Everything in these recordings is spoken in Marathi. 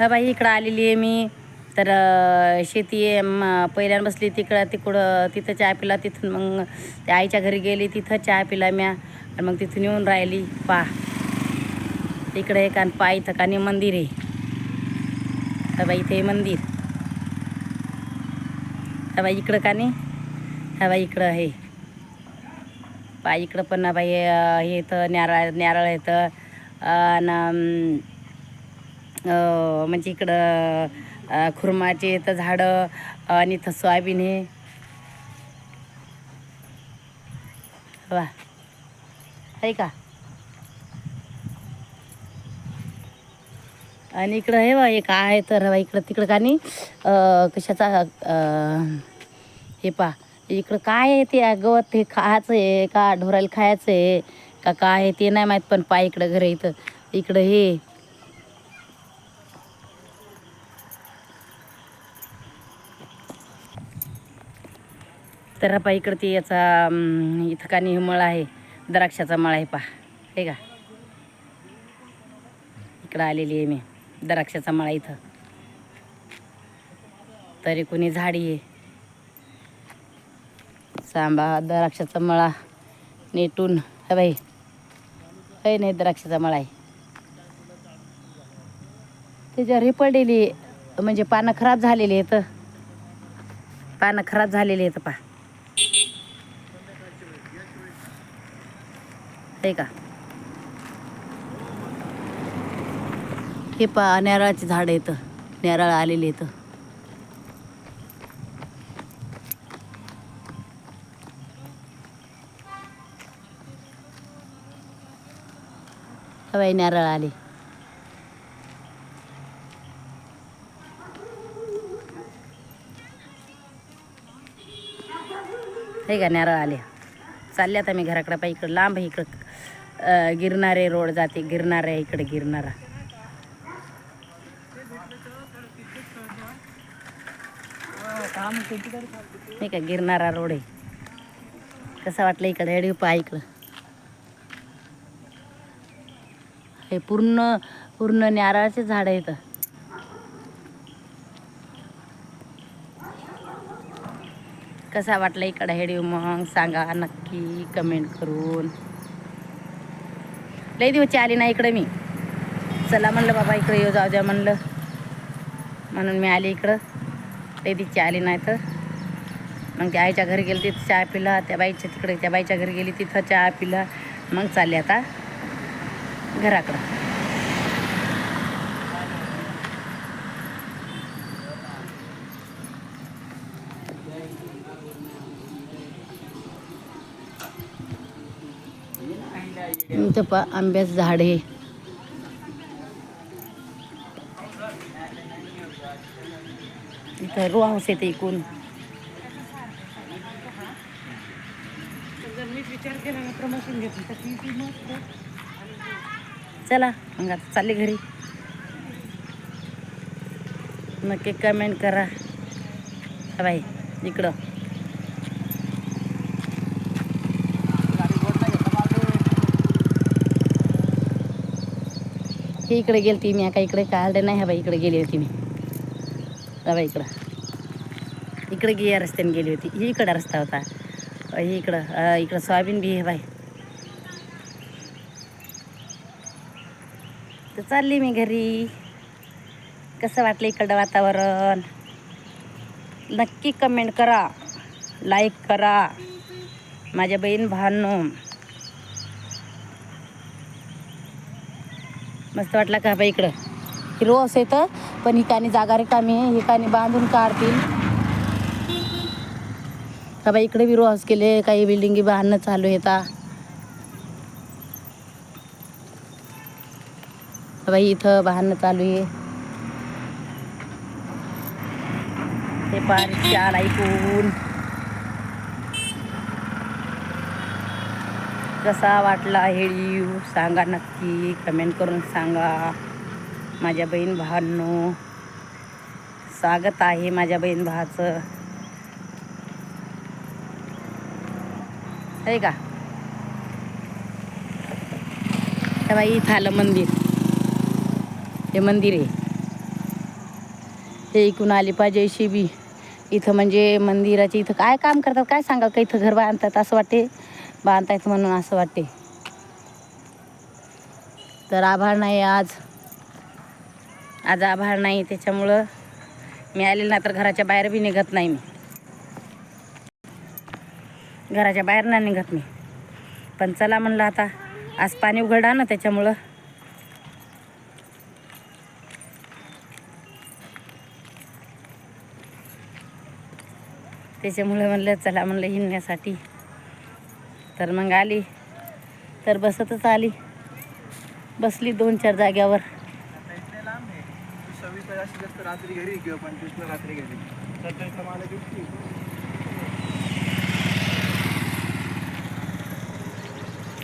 हा बाई इकडं आलेली आहे मी. तर शेती आहे. पहिल्यानं बसली तिकडं तिकडं तिथं चहा पिला तिथून मग त्या आईच्या घरी गेली तिथं चहा पिला म्या. आणि मग तिथून येऊन राहिली. पा. इकडे एक आणि पा इथं कानी मंदिर आहे. हा बाई इथे मंदिर. हा बाई इकडं कानी. हा बाई इकडं आहे. पा इकडं पण ना बाई हे तर नारळ नारळ येतं आणि म्हणजे इकडं खुरमाचे खुर्माचे झाडं आणि इथं सोयाबीन हे. वा. आहे का? आणि इकडं हे बा एक आहे तर बा इकडं तिकडं का नाही कशाचा हे पा इकडं काय आहे ते गवत हे खायचं आहे का ढोराला खायचं आहे का काय आहे ते नाही माहीत पण पाय इकडं घर इथं. इकडं हे. तर पा इकडं ते याचा इथं का मळ आहे. द्राक्षाचा मळ आहे पहा. हे का? इकडं आलेली आहे मी. द्राक्षाचा मळा इथं. तरी कोणी झाडी आहे. सांबा द्राक्षाचा मळा नेटून. हा बाई. हे नाही द्राक्षाचा मळा आहे. त्याच्यावर हे पडलेली आहे, म्हणजे पानं खराब झालेली आहेत. पानं खराब झालेली आहेत पा हे का? हे पा नारळाची झाड येतं नारळ आलेली येतं हवाई नारळ आले. हे का नारळ आले. चालले आता मी घराकडं पाहिजे इकडं लांब आहे इकडं. गिरणारे रोड जाते. गिरणारे इकडे गिरणारा नाही का गिरणारा रोड आहे. कसं वाटलं इकडे? हेडी पा इकडं. हे पूर्ण पूर्ण नारळाचे झाड आहेत. कसा वाटला इकडे? हेडी मग सांगा नक्की कमेंट करून. लई दिवसची आली ना इकडे मी. चला म्हणलं बाबा इकडे येऊ जाऊ द्या म्हणलं. म्हणून मी आली इकडं. लई दिवशी आली नाही तर. मग त्या आईच्या घरी गेली तिथं चहा पिला. त्या बाईच्या तिकडे त्या बाईच्या घरी गेली तिथं चहा पिला. मग चालली आता घराकडं. इथं पा आंब्याचं झाड आहे. इथं रो हाऊस येते इकून चला मग आता चालले घरी. नक्की कमेंट करा. बाई इकडं. हे इकडे गेली ती मी आता इकडे काढले नाही हा बाई इकडे गेली होती मी. बाबा इकडं. इकडे गे या रस्त्याने गेली होती. ही इकडं रस्ता होता. अ, ही इकडं इकडं सोयाबीन बी आहे बाई. तर चालली मी घरी. कसं वाटलं इकडं वातावरण? नक्की कमेंट करा. लाईक करा. माझ्या बहीण भानू. मस्त वाटला का बाई इकडं? हिरो असं येतं पण हिकानी जागा रिकामी आहे हिकानी बांधून काढतील. का बाई इकडे बी रोस हाऊस केले काही बिल्डिंगी बांधणं चालू येता बाई इथं बांधणं चालू आहे. हे पार चाल ऐकून कसा वाटला हेळीव सांगा नक्की. कमेंट करून सांगा. माझ्या बहीण भावांनो स्वागत आहे माझ्या बहीण भावाचं. आहे का? बाई इथं आलं मंदिर. हे मंदिर आहे. हे इकून आली पाहिजे शिबी. इथं म्हणजे मंदिराचे इथं काय काम करतात काय सांगा का? इथं घर बांधतात असं वाटते बांधतायत म्हणून असं वाटते. तर आभाळ नाही आज. आज आभाळ नाही त्याच्यामुळं मी आले ना तर घराच्या बाहेर बी निघत नाही मी. घराच्या बाहेर नाही निघत मी. पण चला म्हणलं आता आज पाणी उघडा ना त्याच्यामुळं. त्याच्यामुळे म्हणलं चला म्हणलं हिंडण्यासाठी. तर मग आली. तर बसतच आली. बसली दोन चार जाग्यावर.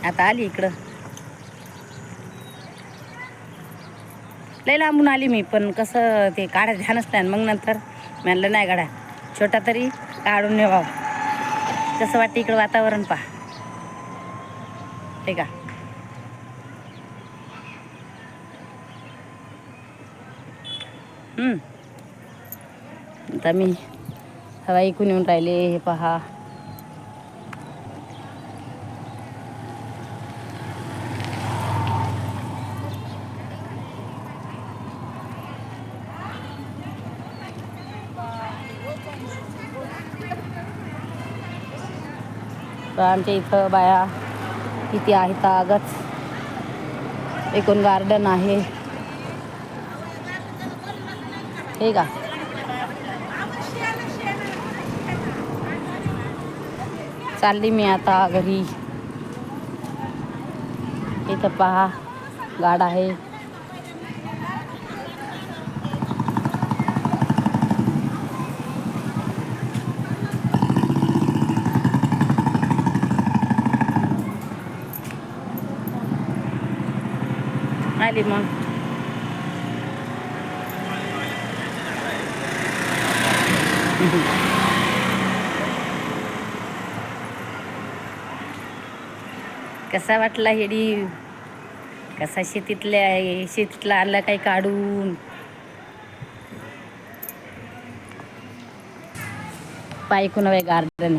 आता आली इकडं. लय लांबून आली मी पण कसं ते काढा ध्यानच नाही. मग नंतर म्हणलं नाही गाड्या छोटा तरी काढून नेवा कसं वाटतं इकडं वातावरण पहा. ते आता मी हवा ऐकून येऊन राहिले हे पहा. आमच्या इथं बाया किती आहे तागच. एकूण गार्डन आहे. हे का? चालली मी आता घरी. इथं पहा गाड आहे. आली मग. कसा वाटला हेडी कसा शेतीतल्या शेतीतला आला काही काढून? पायकून आहे गार्डन?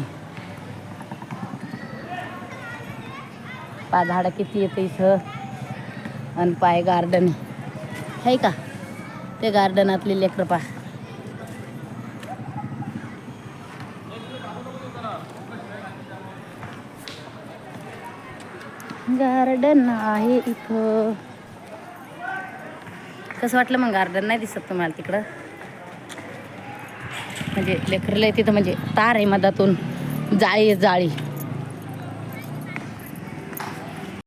पा झाडं किती येतं इथं? आणि पाय गार्डन आहे. का? ते गार्डनातली लेकरं पा गार्डन आहे इथं. कसं वाटलं मग गार्डन नाही दिसत तुम्हाला तिकडं? म्हणजे लेकरला तिथं म्हणजे तार आहे मधातून. जाळी आहे जाळी.